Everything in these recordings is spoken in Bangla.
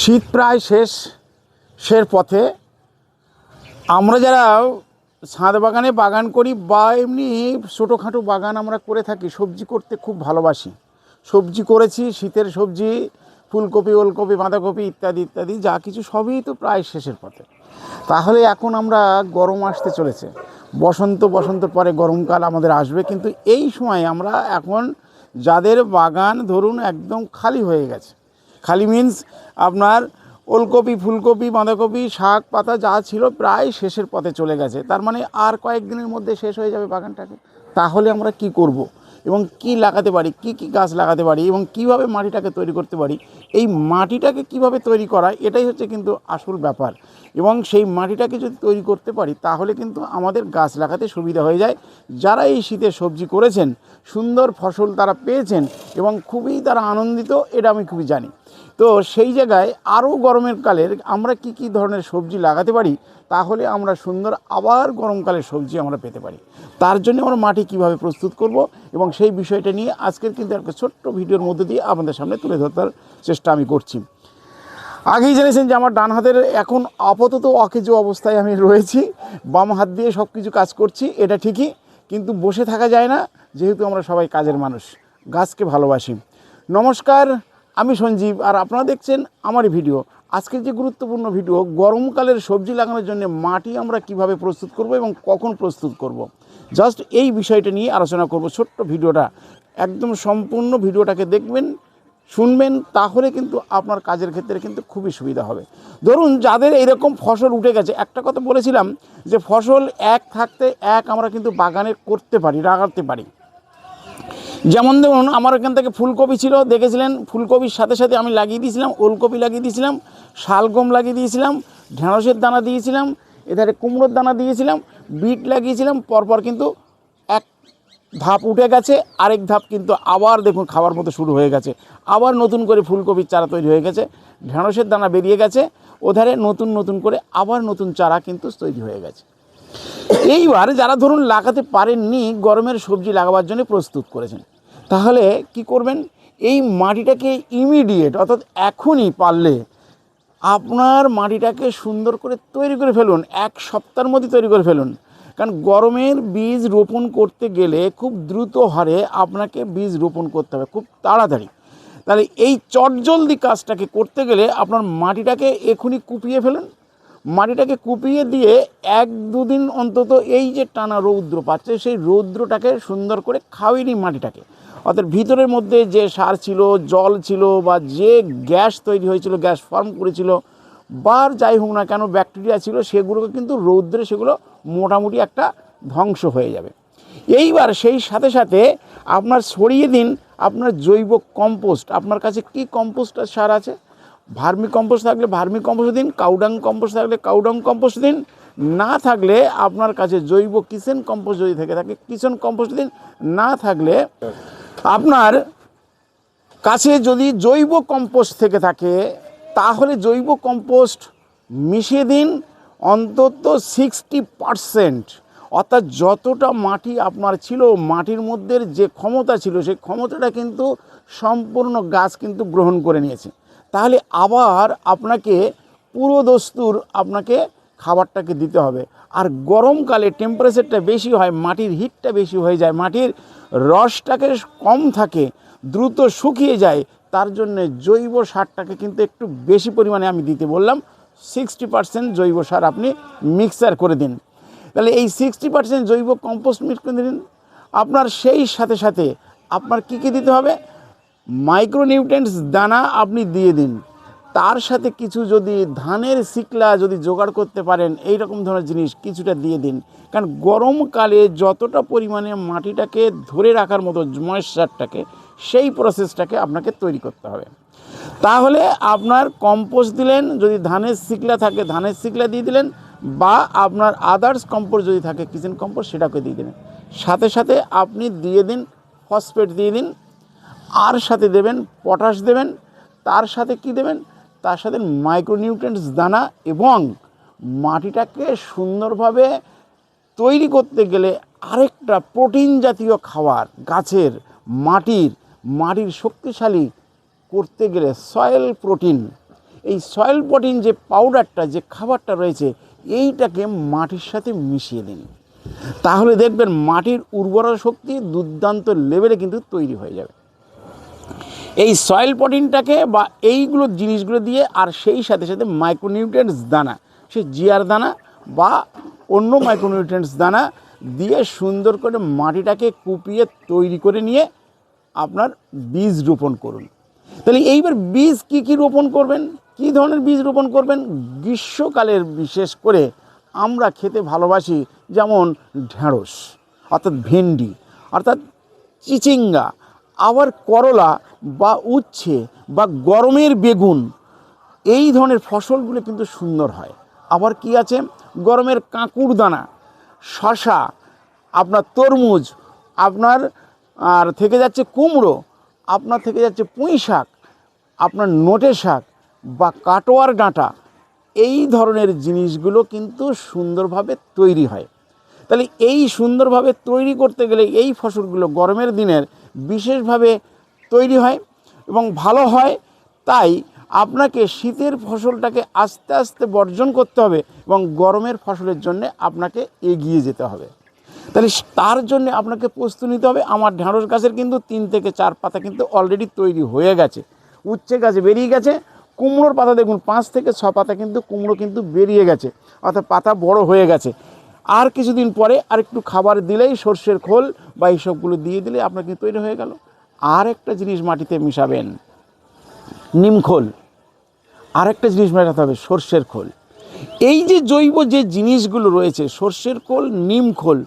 শীত প্রায় শেষ, শের পথে। আমরা যারা ছাদ বাগানে বাগান করি বা এমনি ছোটোখাটো বাগান আমরা করে থাকি, সবজি করতে খুব ভালোবাসি। সবজি করেছি, শীতের সবজি, ফুলকপি, ওলকপি, বাঁধাকপি ইত্যাদি ইত্যাদি, যা কিছু সবই তো প্রায় শেষের পথে। তাহলে এখন আমরা গরম আসতে চলেছে। বসন্ত বসন্ত পরে গরমকাল আমাদের আসবে, কিন্তু এই সময় আমরা এখন যাদের বাগান ধরুন একদম খালি হয়ে গেছে খালি মিনস আপনার ওলকপি, ফুলকপি, বাঁধাকপি, শাক, পাতা যা ছিল প্রায় শেষের পথে চলে গেছে। তার মানে আর কয়েকদিনের মধ্যে শেষ হয়ে যাবে বাগানটাকে। তাহলে আমরা কি করব। এবং কি লাগাতে পারি? কি কি গাছ লাগাতে পারি? এবং কীভাবে মাটিটাকে তৈরি করতে পারি? এই মাটিটাকে কীভাবে তৈরি করা এটাই হচ্ছে কিন্তু আসল ব্যাপার। এবং সেই মাটিটাকে যদি তৈরি করতে পারি, তাহলে কিন্তু আমাদের গাছ লাগাতে সুবিধা হয়ে যায়। যারা এই শীতে সবজি করেছেন, সুন্দর ফসল তারা পেয়েছেন এবং খুবই তারা আনন্দিত, এটা আমি খুবই জানি। তো সেই জায়গায় আরও গরমের কালের আমরা কি কি ধরনের সবজি লাগাতে পারি, তাহলে আমরা সুন্দর আবার গরমকালের সবজি আমরা পেতে পারি। তার জন্য আমরা মাটি কীভাবে প্রস্তুত করব এবং সেই বিষয়টা নিয়ে আজকের কিন্তু একটা ছোট্ট ভিডিওর মধ্যে দিয়ে আপনাদের সামনে তুলে ধরার চেষ্টা আমি করছি। আগেই জেনেছেন যে আমার ডান হাতের এখন আপাতত অকেজো অবস্থায় আমি রয়েছি। বাম হাত দিয়ে সব কিছু কাজ করছি, এটা ঠিকই। কিন্তু বসে থাকা যায় না, যেহেতু আমরা সবাই কাজের মানুষ। গাছকে ভালোবাসি। নমস্কার, আমি সঞ্জীব আর আপনারা দেখছেন আমারই ভিডিও। আজকের যে গুরুত্বপূর্ণ ভিডিও, গরমকালের সবজি লাগানোর জন্য মাটি আমরা কীভাবে প্রস্তুত করব এবং কখন প্রস্তুত করব। জাস্ট এই বিষয়টা নিয়ে আলোচনা করব ছোট্ট ভিডিওটা। একদম সম্পূর্ণ ভিডিওটাকে দেখবেন শুনবেন, তাহলে কিন্তু আপনার কাজের ক্ষেত্রে কিন্তু খুবই সুবিধা হবে। ধরুন, যাদের এরকম ফসল উঠে গেছে, একটা কথা বলেছিলাম যে ফসল এক থাকতে এক আমরা কিন্তু বাগানে করতে পারি, লাগাতে পারি। যেমন ধরুন, আমার এখান থেকে ফুলকপি ছিল, দেখেছিলেন? ফুলকপির সাথে সাথে আমি লাগিয়ে দিয়েছিলাম, ওলকপি লাগিয়ে দিয়েছিলাম, শালগম লাগিয়ে দিয়েছিলাম, ঢেঁড়সের দানা দিয়েছিলাম, এধারে কুমড়োর দানা দিয়েছিলাম, বিট লাগিয়েছিলাম, পরপর কিন্তু ধাপ উঠে গেছে, আরেক ধাপ কিন্তু আবার দেখুন খাওয়ার মতো শুরু হয়ে গেছে। আবার নতুন করে ফুলকপির চারা তৈরি হয়ে গেছে ঢেঁড়সের দানা বেরিয়ে গেছে, ওধারে নতুন নতুন করে আবার নতুন চারা কিন্তু তৈরি হয়ে গেছে। এইবার যারা ধরুন লাগাতে পারেননি, গরমের সবজি লাগাবার জন্য প্রস্তুত করেছেন, তাহলে কি করবেন? এই মাটিটাকে ইমিডিয়েট অর্থাৎ এখনই পারলে আপনার মাটিটাকে সুন্দর করে তৈরি করে ফেলুন, এক সপ্তাহের মধ্যে তৈরি করে ফেলুন। কারণ গরমের বীজ রোপণ করতে গেলে খুব দ্রুত হারে আপনাকে বীজ রোপণ করতে হবে, খুব তাড়াতাড়ি। তাহলে এই চটজলদি কাজটাকে করতে গেলে আপনার মাটিটাকে এখনই কুপিয়ে ফেলেন। মাটিটাকে কুপিয়ে দিয়ে এক দুদিন অন্তত এই যে টানা রৌদ্র পাচ্ছে, সেই রৌদ্রটাকে সুন্দর করে খাওয়িয়ে নিন মাটিটাকে। অর্থাৎ ভিতরের মধ্যে যে সার ছিল, জল ছিল বা যে গ্যাস তৈরি হয়েছিল, গ্যাস ফর্ম করেছিল বা যাই হোক না কেন ব্যাকটেরিয়া ছিল, সেগুলোকে কিন্তু রৌদ্রে সেগুলো মোটামুটি একটা ধ্বংস হয়ে যাবে। এইবার সেই সাথে সাথে আপনার ছড়িয়ে দিন আপনার জৈব কম্পোস্ট। আপনার কাছে কি কম্পোস্টার সার আছে? ভার্মি কম্পোস্ট থাকলে ভার্মি কম্পোস্ট দিন, কাউডাং কম্পোস্ট থাকলে কাউডাং কম্পোস্ট দিন, না থাকলে আপনার কাছে জৈব কিচেন কম্পোস্ট যদি থেকে থাকে, কিচেন কম্পোস্ট দিন, না থাকলে আপনার কাছে যদি জৈব কম্পোস্ট থেকে থাকে তাহলে জৈব কম্পোস্ট মিশিয়ে দিন অন্তত সিক্সটি পারসেন্ট অর্থাৎ যতটা মাটি আপনার ছিল, মাটির মধ্যে যে ক্ষমতা ছিল, সেই ক্ষমতাটা কিন্তু সম্পূর্ণ গাছ কিন্তু গ্রহণ করে নিয়েছে। তাহলে আবার আপনাকে পুরো দস্তুর আপনাকে খাবারটাকে দিতে হবে। আর গরমকালে টেম্পারেচারটা বেশি হয়, মাটির হিটটা বেশি হয়ে যায়, মাটির রসটাকে কম থাকে, দ্রুত শুকিয়ে যায় তার জন্য জৈব সারটাকে কিন্তু একটু বেশি পরিমাণে আমি দিতে বললাম। সিক্সটি পার্সেন্ট জৈব সার আপনি মিক্সার করে দিন। তাহলে এই সিক্সটি পার্সেন্ট জৈব কম্পোস্ট মিক্স করে দিন। আপনার সেই সাথে সাথে আপনার কী কী দিতে হবে? মাইক্রোনিউট্রেন্টস দানা আপনি দিয়ে দিন। তার সাথে কিছু যদি ধানের শিকলা যদি জোগাড় করতে পারেন এই রকম ধরনের জিনিস কিছুটা দিয়ে দিন। কারণ গরমকালে যতটা পরিমাণে মাটিটাকে ধরে রাখার মতো ময়েশ্চারটাকে সেই প্রসেসটাকে আপনাকে তৈরি করতে হবে। তাহলে আপনার কম্পোস্ট দিলেন, যদি ধানের শিকলা থাকে, ধানের শিকলা দিয়ে দিলেন বা আপনার আদার্স কম্পোস্ট যদি থাকে, কিচেন কম্পোস্ট সেটাকে দিয়ে দিলেন। সাথে সাথে আপনি দিয়ে দিন ফসফেট দিয়ে দিন, আর সাথে দেবেন পটাশ দেবেন, তার সাথে কি দেবেন? তার সাথে মাইক্রোনিউট্রেন্টস দানা এবং মাটিটাকে সুন্দরভাবে তৈরি করতে গেলে আরেকটা প্রোটিন জাতীয় খাবার, গাছের মাটির মাটির শক্তিশালী করতে গেলে সয়েল প্রোটিন এই সয়েল প্রোটিন যে পাউডারটা যে খাবারটা রয়েছে, এইটাকে মাটির সাথে মিশিয়ে দিন। তাহলে দেখবেন মাটির উর্বরা শক্তি দুর্দান্ত লেভেলে কিন্তু তৈরি হয়ে যাবে। এই সয়েল প্রোটিনটাকে বা এইগুলো জিনিসগুলো দিয়ে আর সেই সাথে সাথে মাইক্রোনিউট্রিয়েন্টস দানা সে জিয়ার দানা বা অন্য মাইক্রোনিউট্রিয়েন্টস দানা দিয়ে সুন্দর করে মাটিটাকে কুপিয়ে তৈরি করে নিয়ে আপনার বীজ রোপণ করুন। তাহলে এইবার বীজ কি কি রোপণ করবেন? কি ধরনের বীজ রোপণ করবেন? গ্রীষ্মকালের বিশেষ করে আমরা খেতে ভালোবাসি যেমন ঢেঁড়স, অর্থাৎ ভেন্ডি, অর্থাৎ চিচিঙ্গা, আবার করলা বা উচ্ছে বা গরমের বেগুন। এই ধরনের ফসলগুলো কিন্তু সুন্দর হয়। আবার কি আছে? গরমের কাঁকুড় দানা শশা আপনার তরমুজ, আপনার আর থেকে যাচ্ছে কুমড়ো, আপনার থেকে যাচ্ছে পুঁই শাক, আপনার নোটে শাক বা কাটোয়ার ডাঁটা, এই ধরনের জিনিসগুলো কিন্তু সুন্দরভাবে তৈরি হয়। তাহলে এই সুন্দরভাবে তৈরি করতে গেলে এই ফসলগুলো গরমের দিনের বিশেষভাবে তৈরি হয় এবং ভালো হয়। তাই আপনাকে শীতের ফসলটাকে আস্তে আস্তে বর্জন করতে হবে এবং গরমের ফসলের জন্য আপনাকে এগিয়ে যেতে হবে। তাহলে তার জন্য আপনাকে প্রস্তুত নিতে হবে। আমার ঢ্যাঁড়স গাছের কিন্তু তিন থেকে চার পাতা কিন্তু অলরেডি তৈরি হয়ে গেছে। উচ্ছে গাছে বেরিয়ে গেছে। কুমড়োর পাতা দেখুন, পাঁচ থেকে ছ পাতা কিন্তু কুমড়ো কিন্তু বেরিয়ে গেছে। অর্থাৎ পাতা বড় হয়ে গেছে। আর কিছুদিন পরে আর একটু খাবার দিলেই সর্ষের খোল বা এইসবগুলো দিয়ে দিলে আপনার কিন্তু তৈরি হয়ে গেল। আর একটা জিনিস মাটিতে মিশাবেন নিমখোল আর একটা জিনিস মেটাতে হবে, সর্ষের খোল। এই যে জৈব যে জিনিসগুলো রয়েছে, সর্ষের খোল, নিম খোল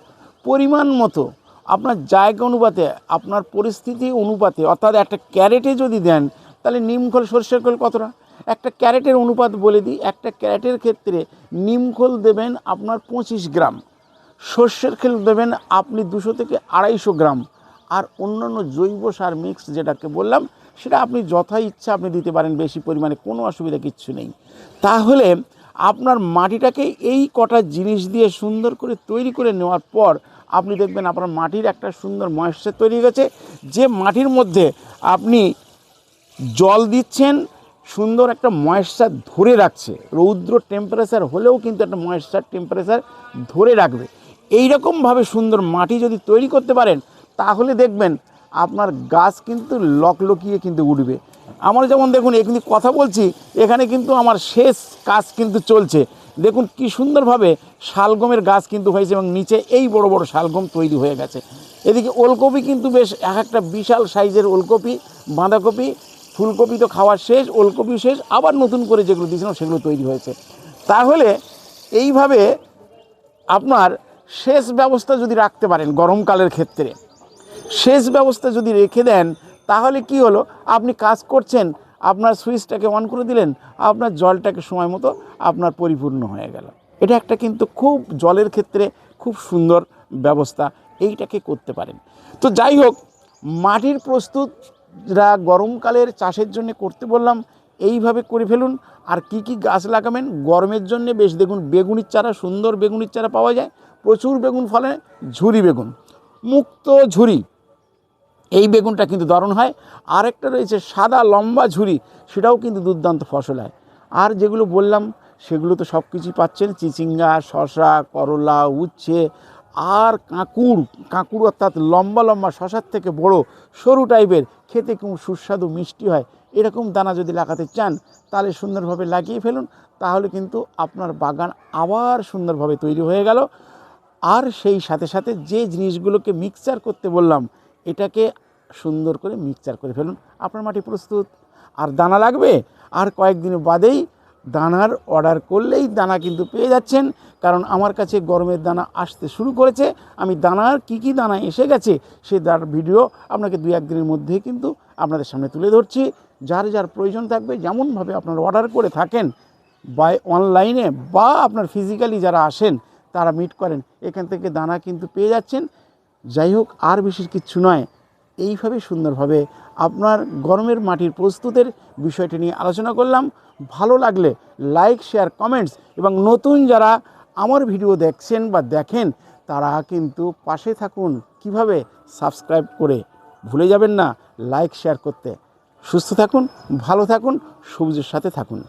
পরিমাণ মতো আপনার জায়গা অনুপাতে, আপনার পরিস্থিতি অনুপাতে, অর্থাৎ একটা ক্যারেটে যদি দেন, তাহলে নিম খোল, সর্ষের খোল কতটা? একটা ক্যারেটের অনুপাত বলে দিই, একটা ক্যারেটের ক্ষেত্রে নিম খোল দেবেন আপনার পঁচিশ গ্রাম, সর্ষের খোল দেবেন আপনি দুশো থেকে আড়াইশো গ্রাম, আর অন্যান্য জৈব সার মিক্স যেটাকে বললাম, সেটা আপনি যথা ইচ্ছা আপনি দিতে পারেন, বেশি পরিমাণে কোনো অসুবিধা কিচ্ছু নেই। তাহলে আপনার মাটিটাকে এই কটা জিনিস দিয়ে সুন্দর করে তৈরি করে নেওয়ার পর আপনি দেখবেন আপনার মাটির একটা সুন্দর ময়েশ্চার তৈরি হয়েছে যে মাটির মধ্যে আপনি জল দিচ্ছেন, সুন্দর একটা ময়েশ্চার ধরে রাখছে। রৌদ্র টেম্পারেচার হলেও কিন্তু একটা ময়েশ্চার টেম্পারেচার ধরে রাখবে। এই রকমভাবে সুন্দর মাটি যদি তৈরি করতে পারেন, তাহলে দেখবেন আপনার গাছ কিন্তু লকলকিয়ে কিন্তু উঠবে। আমার যেমন দেখুন এখানে কথা বলছি, এখানে কিন্তু আমার শেষ কাজ কিন্তু চলছে। দেখুন কি সুন্দরভাবে শালগমের গাছ কিন্তু হয়েছে এবং নিচে এই বড় বড় শালগম তৈরি হয়ে গেছে। এদিকে ওলকপি কিন্তু বেশ এক একটা বিশাল সাইজের ওলকপি, বাঁধাকপি, ফুলকপি তো খাওয়ার শেষ ওলকপি শেষ, আবার নতুন করে যেগুলো দিয়েছিলাম সেগুলো তৈরি হয়েছে। তাহলে এইভাবে আপনার শেষ ব্যবস্থা যদি রাখতে পারেন গরমকালের ক্ষেত্রে শেষ ব্যবস্থা যদি রেখে দেন, তাহলে কি হলো? আপনি কাজ করছেন আপনার সুইচটাকে অন করে দিলেন, আপনার জলটাকে সময় মতো আপনার পরিপূর্ণ হয়ে গেল। এটা একটা কিন্তু খুব জলের ক্ষেত্রে খুব সুন্দর ব্যবস্থা, এইটাকে করতে পারেন। তো যাই হোক, মাটির প্রস্তুতরা গরমকালের চাষের জন্য করতে বললাম, এইভাবে করে ফেলুন। আর কি কি গাছ লাগাবেন, গরমের জন্য বেশ দেখুন, বেগুনির চারা, সুন্দর বেগুনির চারা পাওয়া যায়, প্রচুর বেগুন ফলে ঝুরি বেগুন। মুক্ত ঝুরি এই বেগুনটা কিন্তু দারুণ হয়। আরেকটা রয়েছে সাদা লম্বা ঝুরি, সেটাও কিন্তু দুর্দান্ত ফসল হয়। আর যেগুলো বললাম, সেগুলো তো সব কিছুই পাচ্ছেন, চিচিঙ্গা শশা করলা, উচ্ছে আর কাঁকুড়। কাঁকুড় অর্থাৎ লম্বা লম্বা শশার থেকে বড় সরু টাইপের, খেতে খুব সুস্বাদু, মিষ্টি হয়। এরকম দানা যদি লাগাতে চান, তাহলে সুন্দরভাবে লাগিয়ে ফেলুন, তাহলে কিন্তু আপনার বাগান আবার সুন্দরভাবে তৈরি হয়ে গেল। আর সেই সাথে সাথে যে জিনিসগুলোকে মিক্সচার করতে বললাম, এটাকে সুন্দর করে মিক্সচার করে ফেলুন। আপনার মাটি প্রস্তুত। আর দানা লাগবে? আর কয়েকদিন বাদেই দানার অর্ডার করলেই দানা কিন্তু পেয়ে যাচ্ছেন। কারণ আমার কাছে গরমের দানা আসতে শুরু করেছে। আমি দানার কি কি দানা এসে গেছে সে তার ভিডিও আপনাকে দুই একদিনের মধ্যেই কিন্তু আপনাদের সামনে তুলে ধরছি। যার যার প্রয়োজন থাকবে, যেমনভাবে আপনারা অর্ডার করে থাকেন, বাই অনলাইনে বা আপনার ফিজিক্যালি যারা আসেন, তারা মিট করেন, এখান থেকে দানা কিন্তু পেয়ে যাচ্ছেন। যাই হোক, আর বিশেষ কিচ্ছু নয়। এইভাবে সুন্দরভাবে আপনার গরমের মাটির প্রস্তুতের বিষয়টি নিয়ে আলোচনা করলাম। ভালো লাগলে লাইক শেয়ার কমেন্টস এবং নতুন যারা আমার ভিডিও দেখছেন বা দেখেন, তারা কিন্তু পাশে থাকুন। কীভাবে? সাবস্ক্রাইব করে। ভুলে যাবেন না লাইক শেয়ার করতে। সুস্থ থাকুন, ভালো থাকুন, সবুজের সাথে থাকুন।